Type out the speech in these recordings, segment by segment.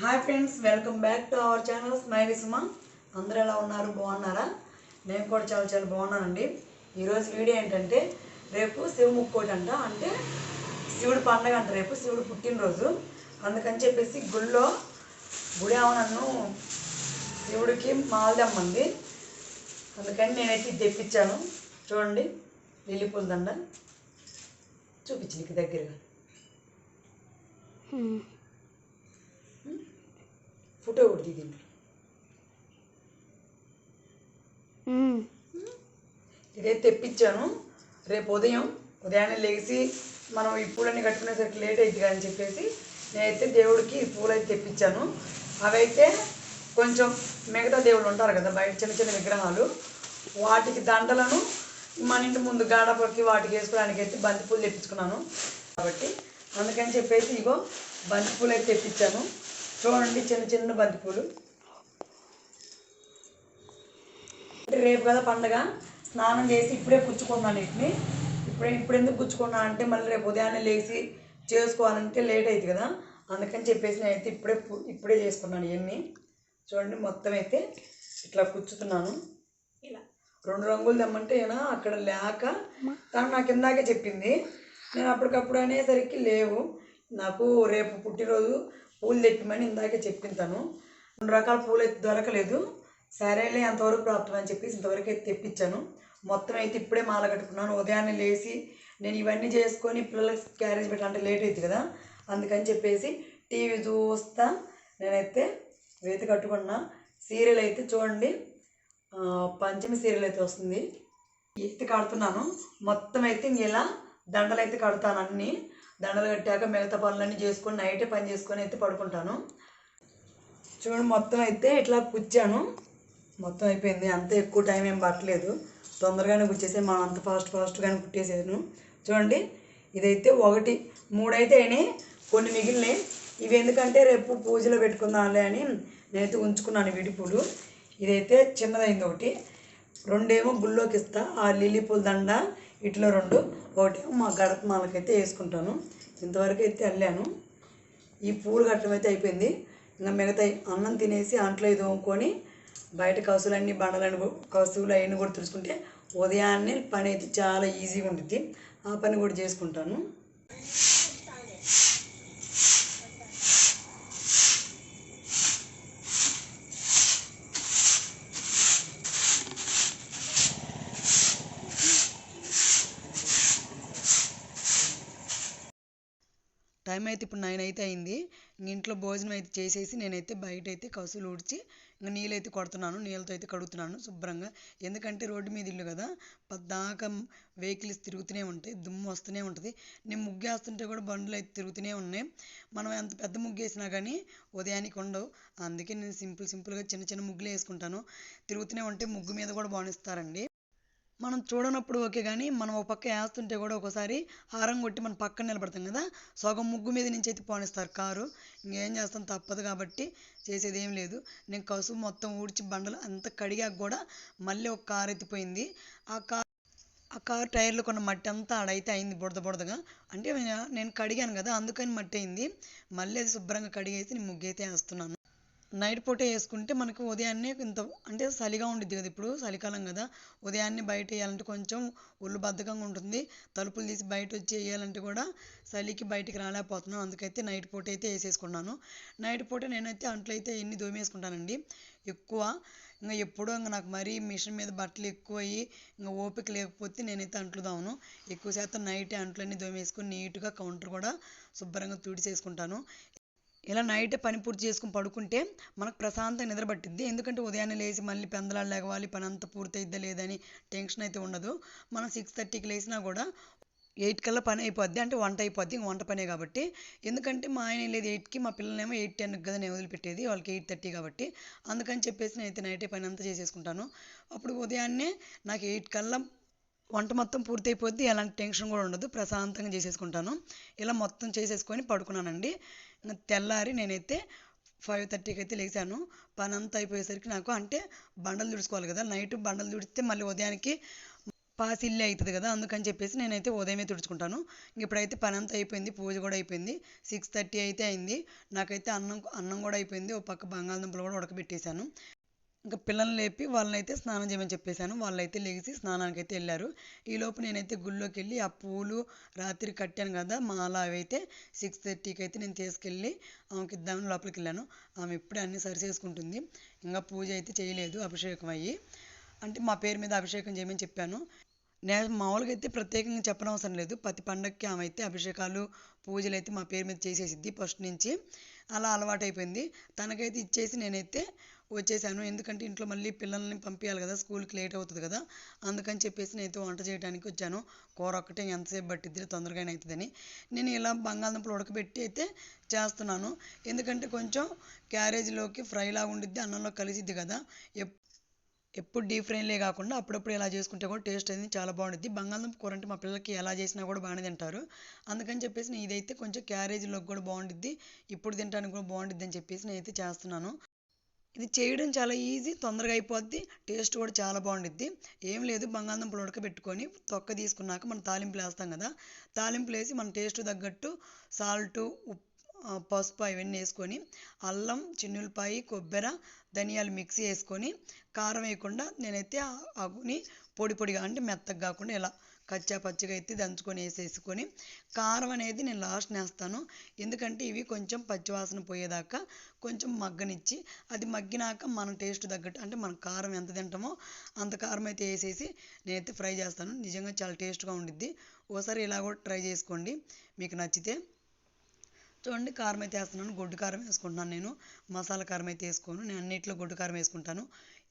Hi friends welcome back to our channel smiley Suma అందరూ ఎలా ఉన్నారు? బాగున్నారా? నేను కూడా చాలా చాలా బాగున్నానండి. ఈరోజు వీడియో ఏంటంటే రేపు శివ ముక్కోటి అంట. అంటే శివుడు పండగ అంట రేపు శివుడు పుట్టినరోజు. అందుకని చెప్పేసి గుళ్ళో గుడి నన్ను శివుడికి మాలదమ్మంది. అందుకని నేనైతే ఇది తెప్పించాను. చూడండి లిల్లీ పూల దండ. చూపించి నీకు దగ్గరగా. ఫోటో ఒకటి దిగింది ఇదైతే తెప్పించాను. రేపు ఉదయం ఉదయాన్నే లేచి మనం ఈ పూలన్నీ కట్టుకునేసరికి లేట్ అయింది అని చెప్పేసి నేనైతే దేవుడికి ఈ పూలు అయితే తెప్పించాను. అవైతే కొంచెం మిగతా దేవుళ్ళు ఉంటారు కదా బయట చిన్న చిన్న విగ్రహాలు. వాటికి దండలను మన ఇంటి ముందు గాడపకి వాటికి వేసుకోవడానికి అయితే బంతి పూలు తెప్పించుకున్నాను. కాబట్టి అందుకని చెప్పేసి ఇగో బంతి పూలు అయితే తెప్పించాను. చూడండి చిన్న చిన్న బంతి పూలు అంటే రేపు కదా పండగ. స్నానం చేసి ఇప్పుడే పుచ్చుకున్నాను వీటిని ఇప్పుడే ఇప్పుడు ఎందుకు పుచ్చుకున్నాను అంటే మళ్ళీ రేపు ఉదయాన్నే లేచి చేసుకోవాలంటే లేట్ అవుతుంది కదా. అందుకని చెప్పేసి నేనైతే ఇప్పుడే ఇప్పుడే చేసుకున్నాను ఇవన్నీ చూడండి మొత్తం అయితే ఇట్లా పుచ్చుతున్నాను. ఇలా. రెండు రంగులు తెమ్మంటే ఈయన అక్కడ లేక తను నాకు ఇందాకే చెప్పింది. నేను అప్పటికప్పుడు అనేసరికి లేవు. నాకు రేపు పుట్టినరోజు పూలు తెప్పమని ఇందాకే చెప్పింది తను రెండు రకాల పూలు అయితే దొరకలేదు. సరేలే అంతవరకు ప్రాప్తం అని చెప్పేసి ఇంతవరకు అయితే తెప్పించాను. మొత్తం అయితే ఇప్పుడే మాల కట్టుకున్నాను. ఉదయాన్నే లేచి నేను ఇవన్నీ చేసుకొని పిల్లలకి క్యారేజ్ పెట్టాలంటే లేట్ అవుతుంది కదా. అందుకని చెప్పేసి టీవీ చూస్తా. నేనైతే వేతి కట్టుకున్నా. సీరియల్ అయితే చూడండి. పంచమి సీరియల్ అయితే వస్తుంది. ఎత్తి కడుతున్నాను. మొత్తం అయితే ఇంక ఇలా దండలు అయితే కడతాను అన్నీ. దండలు కట్టాక మిగతా పనులన్నీ చేసుకొని నైటే పని చేసుకొని అయితే పడుకుంటాను. చూడండి మొత్తం అయితే ఇట్లా కుచ్చాను మొత్తం అయిపోయింది. అంత ఎక్కువ టైం ఏం పట్టలేదు. తొందరగానే కుచ్చేసాను మనం అంత ఫాస్ట్ ఫాస్ట్గానే కుట్టేసాను. చూడండి ఇదైతే ఒకటి. మూడైతే అయినాయి. కొన్ని మిగిలినాయి. ఇవి ఎందుకంటే రేపు పూజలో పెట్టుకుందాంలే అని నేనైతే ఉంచుకున్నాను విడిపులు ఇదైతే చిన్నదైంది ఒకటి. రెండేమో గుళ్ళోకి ఇస్తా. ఆ లిల్లీ పూల దండ ఇట్లా రెండు. ఒకటేమో మా గడప మాలకైతే వేసుకుంటాను. ఇంతవరకు అయితే వెళ్ళాను ఈ పూలు కట్టడం అయితే అయిపోయింది. ఇంకా మిగతా అన్నం తినేసి అంట్లో తోముకొని బయట కసులన్నీ బండలన్నీ కసులు కసువులు అవన్నీ కూడా తుడుచుకుంటే ఉదయాన్నే పని అయితే చాలా ఈజీగా ఉంటుంది ఆ పని కూడా చేసుకుంటాను. టైం అయితే ఇప్పుడు నైన్ అయితే అయింది ఇంట్లో భోజనం అయితే చేసేసి నేనైతే బయట అయితే కసులు ఊడ్చి ఇంకా నీళ్ళైతే కొడుతున్నాను. నీళ్ళతో అయితే కడుగుతున్నాను శుభ్రంగా. ఎందుకంటే రోడ్డు మీద ఇల్లు కదా పద్దాకా వెహికల్స్ తిరుగుతూనే ఉంటాయి. దుమ్ము వస్తూనే ఉంటుంది. నేను ముగ్గేస్తుంటే కూడా బండ్లు అయితే తిరుగుతూనే ఉన్నాయి. మనం ఎంత పెద్ద ముగ్గు వేసినా కానీ ఉదయానికి ఉండవు. అందుకే నేను సింపుల్ సింపుల్గా చిన్న చిన్న ముగ్గులు వేసుకుంటాను. తిరుగుతూనే ఉంటే ముగ్గు మీద కూడా బాణిస్తారండి మనం చూడనప్పుడు ఓకే కానీ మనం ఒక పక్క వేస్తుంటే కూడా ఒకసారి హారం కొట్టి మనం పక్కన నిలబడతాం కదా సగం ముగ్గు మీద నుంచి అయితే పోనిస్తారు కారు. ఇంకేం చేస్తాం తప్పదు కాబట్టి చేసేది ఏం లేదు. నేను కసుపు మొత్తం ఊడ్చి బండలు అంత కడిగాక కూడా మళ్ళీ ఒక కారు ఎత్తిపోయింది. ఆ కార్ ఆ కార్ టైర్లు కొన్న మట్టి అంతా ఆడైతే అయింది బుడద బుడదగా అంటే నేను- కడిగాను కదా అందుకని మట్టి అయింది. మళ్ళీ అది శుభ్రంగా కడిగేసి నేను ముగ్గు అయితే వేస్తున్నాను. నైట్ పూటే వేసుకుంటే మనకు ఉదయాన్నే ఇంత అంటే చలిగా ఉండిద్ది కదా ఇప్పుడు చలికాలం కదా. ఉదయాన్నే బయట వేయాలంటే కొంచెం ఒళ్ళు బద్ధకంగా ఉంటుంది. తలుపులు తీసి బయట వచ్చి వేయాలంటే కూడా చలికి బయటికి రాలేకపోతున్నాను అందుకైతే నైట్ పూట అయితే వేసేసుకున్నాను నైట్ పూట నేనైతే అంట్లు అయితే ఎన్ని దోమేసుకుంటానండి. ఎక్కువ ఇంకా ఎప్పుడో ఇంకా నాకు మరీ మిషన్ మీద బట్టలు ఎక్కువ అయ్యి ఇంకా ఓపిక లేకపోతే నేనైతే అంట్లు దావును. ఎక్కువ శాతం నైట్ అంట్లన్నీ దోమేసుకుని నీట్గా కౌంటర్ కూడా శుభ్రంగా తుడిచేసుకుంటాను. ఇలా నైట్ పని పూర్తి చేసుకుని పడుకుంటే మనకు ప్రశాంతంగా నిద్ర పట్టిద్ది ఎందుకంటే ఉదయాన్నే లేచి మళ్ళీ పెందలాలు లేవాలి పని అంతా పూర్తయిద్దా లేదని టెన్షన్ అయితే ఉండదు. మనం సిక్స్ థర్టీకి లేచినా కూడా ఎయిట్ కల్లా పని అయిపోద్ది. అంటే వంట అయిపోద్ది. ఇంక వంట పనే కాబట్టి. ఎందుకంటే మా ఆయన వెళ్ళేది ఎయిట్కి మా పిల్లలేమో ఎయిట్ టెన్కి కదా నేను వదిలిపెట్టేది. వాళ్ళకి ఎయిట్ థర్టీ కాబట్టి. అందుకని చెప్పేసి నేనైతే నైటే పని అంతా చేసేసుకుంటాను. అప్పుడు ఉదయాన్నే నాకు ఎయిట్ కల్లా వంట మొత్తం పూర్తయిపోద్ది ఎలాంటి టెన్షన్ కూడా ఉండదు. ప్రశాంతంగా చేసేసుకుంటాను. ఇలా మొత్తం చేసేసుకొని పడుకున్నానండి. ఇంకా తెల్లారి నేనైతే ఫైవ్ థర్టీకి అయితే లేచాను. పని అంతా అయిపోయేసరికి నాకు అంటే బండలు తుడుచుకోవాలి కదా. నైట్ బండలు తుడిస్తే మళ్ళీ ఉదయానికి పాసి ఇల్లు అవుతుంది కదా. అందుకని చెప్పేసి నేనైతే ఉదయమే తుడుచుకుంటాను. ఇప్పుడైతే పని అంతా అయిపోయింది పూజ కూడా అయిపోయింది. సిక్స్ థర్టీ అయితే అయింది. నాకైతే అన్నం అన్నం కూడా అయిపోయింది. ఒక పక్క బంగాళదుంపలు కూడా ఉడకబెట్టేశాను. ఇంకా పిల్లల్ని లేపి వాళ్ళనైతే స్నానం చేయమని చెప్పేశాను. వాళ్ళైతే లేచి స్నానానికి అయితే వెళ్ళారు ఈలోపు నేనైతే గుళ్ళోకి వెళ్ళి ఆ పూలు రాత్రి కట్టాను కదా మాల అవైతే సిక్స్ థర్టీకి అయితే నేను తీసుకెళ్ళి ఆమెకి ఇద్దామని లోపలికి వెళ్ళాను. ఆమె ఇప్పుడే అన్నీ సరి చేసుకుంటుంది ఇంకా పూజ అయితే చేయలేదు అభిషేకం అయ్యి. అంటే మా పేరు మీద అభిషేకం చేయమని చెప్పాను. నేను మామూలుగా అయితే ప్రత్యేకంగా చెప్పనవసరం లేదు. ప్రతి పండగకి ఆమె అయితే అభిషేకాలు పూజలు అయితే మా పేరు మీద చేసేసిద్ది ఫస్ట్ నుంచి. అలా అలవాటైపోయింది. తనకైతే ఇచ్చేసి నేనైతే వచ్చేసాను. ఎందుకంటే ఇంట్లో మళ్ళీ పిల్లల్ని పంపించాలి కదా స్కూల్కి లేట్ అవుతుంది కదా. అందుకని చెప్పేసి నేనైతే వంట చేయడానికి వచ్చాను. కూర ఒక్కటే ఎంతసేపు పట్టిద్ది తొందరగానే అవుతుందని నేను ఇలా బంగాళదుంపలు ఉడకబెట్టి అయితే చేస్తున్నాను. ఎందుకంటే కొంచెం క్యారేజీలోకి ఫ్రై లాగా ఉండిద్ది అన్నంలో కలిసిద్ది కదా. ఎప్పుడు డీప్ ఫ్రైలే కాకుండా అప్పుడప్పుడు ఇలా చేసుకుంటే కూడా టేస్ట్ అనేది చాలా బాగుంటుంది బంగాళదుంప కూర అంటే మా పిల్లలకి ఎలా చేసినా కూడా బాగానే తింటారు. అందుకని చెప్పేసి నేను ఇదైతే కొంచెం క్యారేజీలోకి కూడా బాగుంటుంది ఇప్పుడు తినడానికి కూడా బాగుంటుంది అని చెప్పేసి నేనైతే చేస్తున్నాను. ఇది చేయడం చాలా ఈజీ తొందరగా అయిపోద్ది టేస్ట్ కూడా చాలా బాగుండిద్ది. ఏం లేదు బంగాళదుంపలు ఉడకబెట్టుకొని తొక్క తీసుకున్నాక మనం తాలింపులు వేస్తాం కదా తాలింపులు వేసి మన టేస్ట్ తగ్గట్టు సాల్టు ఉప్పు పసుపు ఇవన్నీ వేసుకొని అల్లం చిన్నులపాయి కొబ్బరి ధనియాలు మిక్సీ వేసుకొని కారం వేయకుండా నేనైతే అగుని పొడి పొడిగా అంటే మెత్తగా కాకుండా ఇలా కచ్చా పచ్చిగా అయితే దంచుకొని వేసేసుకొని కారం అనేది నేను లాస్ట్ వేస్తాను ఎందుకంటే ఇవి కొంచెం పచ్చివాసన పోయేదాకా కొంచెం మగ్గనిచ్చి అది మగ్గినాక మన టేస్ట్ తగ్గట్టు అంటే మన కారం ఎంత తింటామో అంత కారం అయితే వేసేసి నేనైతే ఫ్రై చేస్తాను. నిజంగా చాలా టేస్ట్గా ఉండిద్ది. ఓసారి ఇలా కూడా ట్రై చేసుకోండి. మీకు నచ్చితే చూడండి కారం అయితే వేస్తున్నాను. గొడ్డు కారం వేసుకుంటున్నాను నేను. మసాలా కారం అయితే వేసుకోను. నేను అన్నిట్లో గొడ్డు కారం వేసుకుంటాను.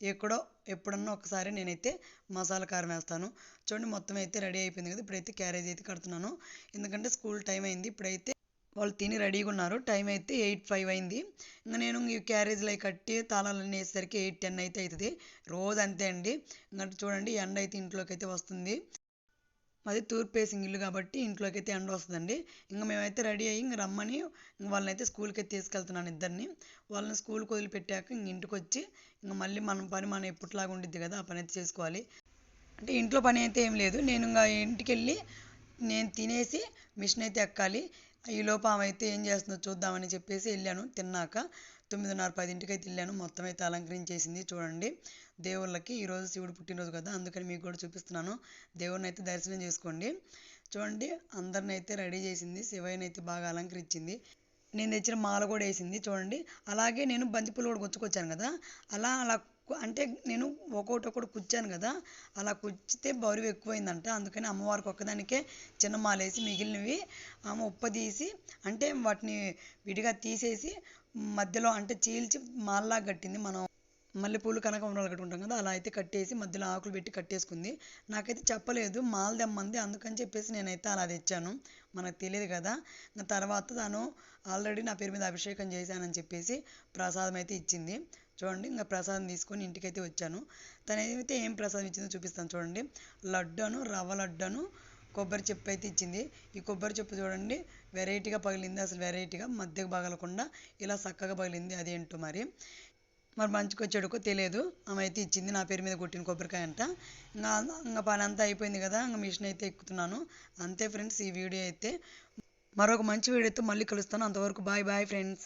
ఎక్కడో ఎప్పుడన్నా ఒకసారి నేనైతే మసాలా కారం వేస్తాను. చూడండి మొత్తం అయితే రెడీ అయిపోయింది కదా. ఇప్పుడైతే క్యారేజ్ అయితే కడుతున్నాను. ఎందుకంటే స్కూల్ టైం అయింది. ఇప్పుడైతే వాళ్ళు తిని రెడీగా ఉన్నారు. టైం అయితే ఎయిట్ ఫైవ్ అయింది. ఇంకా నేను ఈ క్యారేజ్లో కట్టి తాళాలన్నీ వేసేసరికి ఎయిట్ టెన్ అయితే అవుతుంది. రోజు అంతే అండి. ఇంకా చూడండి ఎండ అయితే ఇంట్లోకి అయితే వస్తుంది. మాది తూర్పు ఫేసింగ్ ఇల్లు కాబట్టి ఇంట్లోకి అయితే ఎండ వస్తుందండి. ఇంకా మేమైతే రెడీ అయ్యి ఇంక రమ్మని ఇంక వాళ్ళని అయితే స్కూల్కి అయితే తీసుకెళ్తున్నాను ఇద్దరిని. వాళ్ళని స్కూల్కి వదిలిపెట్టాక ఇంక ఇంటికి వచ్చి ఇంక మళ్ళీ మన పని మనం ఎప్పటిలాగా ఉండిద్ది కదా ఆ పని అయితే చేసుకోవాలి. అంటే ఇంట్లో పని అయితే ఏం లేదు. నేను ఇంకా ఇంటికి వెళ్ళి నేను తినేసి మిషన్ అయితే ఎక్కాలి. ఈ లోపం అయితే ఏం చేస్తుందో చూద్దామని చెప్పేసి వెళ్ళాను తిన్నాక. తొమ్మిదిన్నర పదింటికి అయితే వెళ్ళాను. మొత్తం అయితే అలంకరించేసింది చూడండి. దేవుళ్ళకి ఈరోజు శివుడు పుట్టినరోజు కదా అందుకని మీకు కూడా చూపిస్తున్నాను. దేవుడిని అయితే దర్శనం చేసుకోండి. చూడండి అందరిని అయితే రెడీ చేసింది శివయ్యని అయితే బాగా అలంకరించింది. నేను తెచ్చిన మాల కూడా వేసింది చూడండి. అలాగే నేను బంతిపూలు కూడా గుచ్చుకొచ్చాను కదా అలా అలా అంటే నేను ఒక్కొక్కటి ఒకటి కుచ్చాను కదా అలా కుచ్చితే బరువు ఎక్కువైందంట అందుకని అమ్మవారికి ఒక్కదానికే చిన్న మాల వేసి మిగిలినవి ఆమె ఉప్ప తీసి అంటే వాటిని విడిగా తీసేసి మధ్యలో అంటే చీల్చి మాల్లా కట్టింది. మనం మల్లెపూలు కనకాంబరాలు కట్టుకుంటాం కదా అలా అయితే కట్టేసి మధ్యలో ఆకులు పెట్టి కట్టేసుకుంది. నాకైతే చెప్పలేదు మాల తెమ్మంది అందుకని చెప్పేసి నేనైతే అలా తెచ్చాను. మనకు తెలియదు కదా. తర్వాత తను ఆల్రెడీ నా పేరు మీద అభిషేకం చేశానని చెప్పేసి ప్రసాదం అయితే ఇచ్చింది. చూడండి ఇంకా ప్రసాదం తీసుకొని ఇంటికైతే వచ్చాను. తనైతే ఏం ప్రసాదం ఇచ్చిందో చూపిస్తాను చూడండి. లడ్డను రవ్వ లడ్డను కొబ్బరి చెప్పు అయితే ఇచ్చింది. ఈ కొబ్బరి చెప్పు చూడండి వెరైటీగా పగిలింది. అసలు వెరైటీగా మధ్యకు పగలకుండా ఇలా చక్కగా పగిలింది. అదేంటో మరి. మరి మంచికో చెడుకో తెలియదు. ఆమె అయితే ఇచ్చింది నా పేరు మీద కొట్టిన కొబ్బరికాయ అంట ఇంకా ఇంకా పని అంతా అయిపోయింది కదా ఇంకా మిషన్ అయితే ఎక్కుతున్నాను. అంతే ఫ్రెండ్స్ ఈ వీడియో అయితే. మరొక మంచి వీడియోతో మళ్ళీ కలుస్తాను. అంతవరకు బాయ్ బాయ్ ఫ్రెండ్స్.